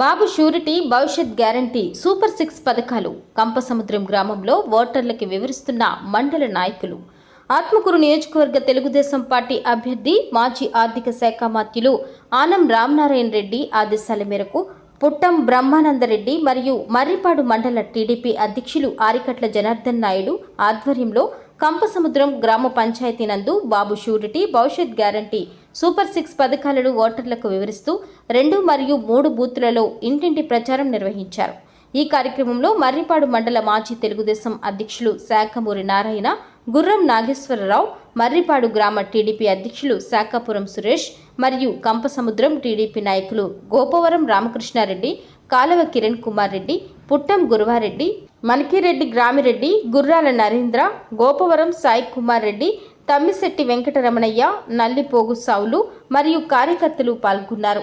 బాబు surety భవిష్యత్ guarantee super six పథకాలు కంపసముద్రం గ్రామంలో ఓటర్లకి వివరిస్తున్న మండల నాయకులు. ఆత్మకూరు నియోజకవర్గ తెలుగుదేశం పార్టీ అభ్యర్థి మాజీ ఆర్థిక శాఖ మాత్యులు ఆనం రామనారాయణ రెడ్డి ఆదేశాల మేరకు పుట్టం బ్రహ్మానందరెడ్డి మరియు మర్రిపాడు మండల టీడీపీ అధ్యక్షులు ఆరికట్ల జనార్దన్ నాయుడు ఆధ్వర్యంలో కంపసముద్రం గ్రామ పంచాయతీ నందు బాబు షూరిటీ భవిష్యత్ గ్యారంటీ సూపర్ సిక్స్ పథకాలను ఓటర్లకు వివరిస్తూ రెండు మరియు మూడు బూత్లలో ఇంటింటి ప్రచారం నిర్వహించారు. ఈ కార్యక్రమంలో మర్రిపాడు మండల మాజీ తెలుగుదేశం అధ్యక్షులు శాఖమూరి నారాయణ గుర్రం నాగేశ్వరరావు మర్రిపాడు గ్రామ టీడీపీ అధ్యక్షులు శాఖాపురం సురేష్ మరియు కంపసముద్రం టీడీపీ నాయకులు గోపవరం రామకృష్ణారెడ్డి కాలవ కిరణ్ కుమార్ రెడ్డి పుట్టం గురువారెడ్డి మణికిరెడ్డి గ్రామిరెడ్డి గుర్రాల నరేంద్ర గోపవరం సాయి కుమార్ రెడ్డి తమ్మిశెట్టి వెంకటరమణయ్య నల్లిపోగు సావులు మరియు కార్యకర్తలు పాల్గొన్నారు.